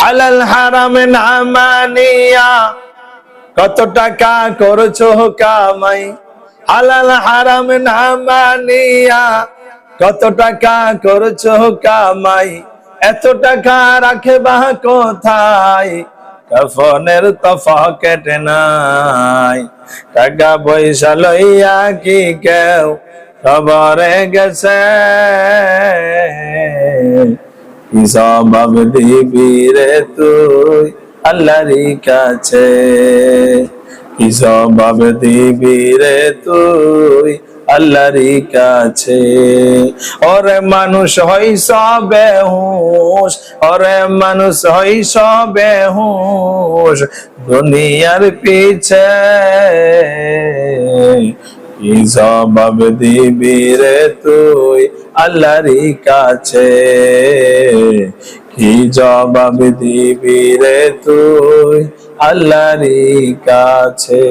হালাল হারাম না মানিয়া। কত টাকা করছ কামাই? আলাল হারাম না মানিয়া। কত টাকা করছ কামাই? এত টাকা রাখে বা কোথায়? কফনের তফা কেটে নাই। টাকা পয়সা লইয়া কি কেউ খবরে গেছে? জবাব দিবি রে তুই আল্লাহরই কাছে। জবাব দিবি রে তুই আল্লাহরই কাছে। ওরে মানুষ হই সবে হুঁশ, ওরে মানুষ হই সবে হুঁশ, দুনিয়ার পিছে। কি জবাব দিবি রে তুই আল্লাহরই কাছে। কি জবাব দিবি রে তুই আল্লাহরই কাছে?